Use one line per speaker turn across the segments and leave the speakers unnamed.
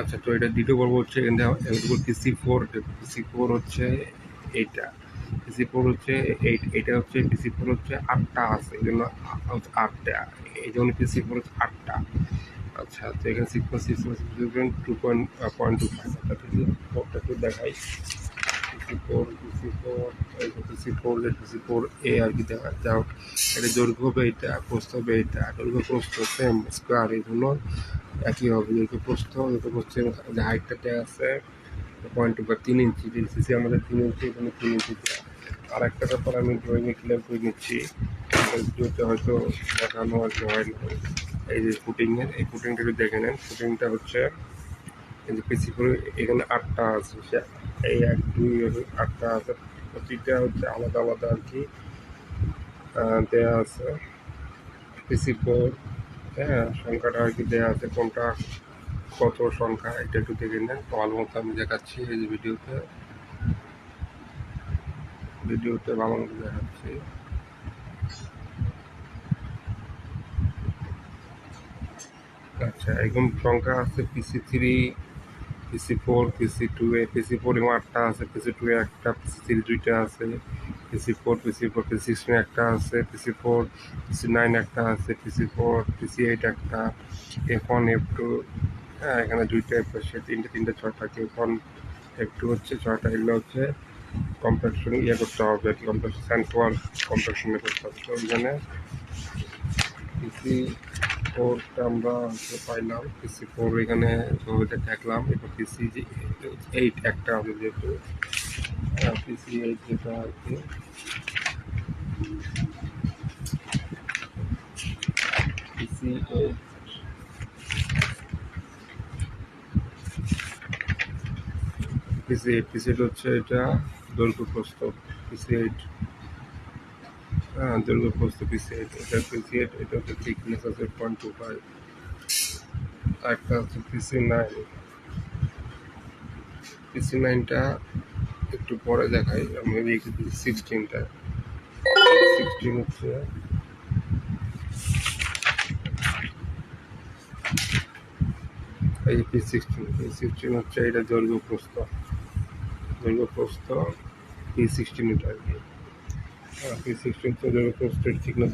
আচ্ছা তো এটা দ্বিতীয় পর্ব হচ্ছে এখানে available PC four PC four হচ্ছে এইটা পিসি ফোর হচ্ছে এইট এইটা হচ্ছে পিসি ফোর হচ্ছে আটটা আছে, এই জন্য হচ্ছে আটটা, এই জন্য পিসি ফোর হচ্ছে আটটা। আচ্ছা তো এখানে six point six point two point point two five অর্থাৎ PC PC four four four A point বা তিন ইঞ্চি। সিসি আমাদের তিন এখানে তিন ইঞ্চি দেওয়া আর আমি ড্রয়িংয়ে ক্লিয়ার করে নিচ্ছি। হয়তো দেখানো আর কি হয় এই যে ফুটিংয়ের এই ফুটিংটা একটু দেখে নেন। ফুটিংটা হচ্ছে এই যে পিসি করে এখানে আটটা আছে, সে এই এক, দুই আটটা আছে। প্রতিটা হচ্ছে আলাদা আলাদা আর কি দেওয়া আছে। পিসি ফোর হ্যাঁ সংখ্যাটা আর কি দেওয়া আছে, কোনটা কত সংখ্যা এটা একটু দেখে নেন। ভালো মতো আমি দেখাচ্ছি এই ভিডিওতে। ভিডিওতে ভালো মতো দেখাচ্ছি। আচ্ছা এরকম সংখ্যা আছে PC three PC four PC two A PC four এবং আটটা আছে পিসি টু এ একটা পিসি থ্রি দুইটা আছে PC four PC four PC sixteen একটা আছে পিসি ফোর পিসি নাইন একটা আছে পিসি ফোর পিসি এইট একটা এফ ওয়ান এফ টু হ্যাঁ এখানে দুইটা এফ আছে তিনটে তিনটে ছটা এফ ওয়ান এফ টু হচ্ছে ছটা এগুলো হচ্ছে কম্প্রেকশন ইয়ে করতে হবে আর কি কম্প্রেকশন স্যান্টওয়ার কম্প্রেকশন করতে হবে তো এখানে পিসি ফোরটা আমরা পাইলাম। পিসি ফোর এখানে দেখলাম। এবার পিসি এইট একটা হবে যেহেতু পিসি এইট যেটা আর কি। PC eight PC eight PC eight হচ্ছে এটা দৈর্ঘ্য প্রস্থ। পিসি এইট হ্যাঁ দৈর্ঘ্য প্রস্থ পিসি এইট এটা এইট এটা হচ্ছে থিকনেস আছে পয়েন্ট টু ফাইভ একটা হচ্ছে পিসি নাইন পিসি নাইনটা একটু পরে দেখাই আমি রেখে দিচ্ছি সিক্সটিনটা সিক্সটিন হচ্ছে এই পি সিক্সটিন পি সিক্সটিন হচ্ছে এটা দৈর্ঘ্য প্রস্থ দৈর্ঘ্য প্রস্থ পি সিক্সটিন এটা আর কি। পি সিক্সটিন হচ্ছে দৈর্ঘ্য প্রস্থের থিকনেস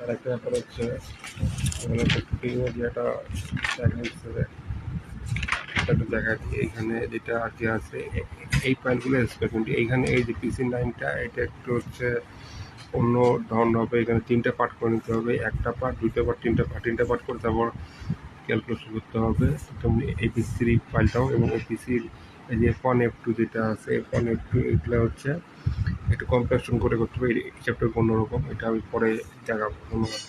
আর একটা ব্যাপার হচ্ছে একটা ফুটিংয়ের যেটা দেখা যাচ্ছে একটু যেটা আর কি আছে, এই পয়েন্টগুলো স্পেসমেন্ট এইখানে এই যে পিসি নাইনটা এটা একটু হচ্ছে অন্য ধরন হবে। এখানে তিনটা পার্ট করে নিতে হবে। একটা পার্ট দুইটা পার্ট তিনটা পার্ট তিনটা পার্ট করে তারপর ক্যালকুলেশন করতে হবে। তুমি এই পিসি ফাইলটাও এবং এই পিসির এই যে ফন এফ টু যেটা আছে ফন এফ টু এগুলো হচ্ছে একটু কম্পারেশন করে করতে হবে। এই চ্যাপ্টার অন্যরকম এটা আমি পরে ধন্যবাদ।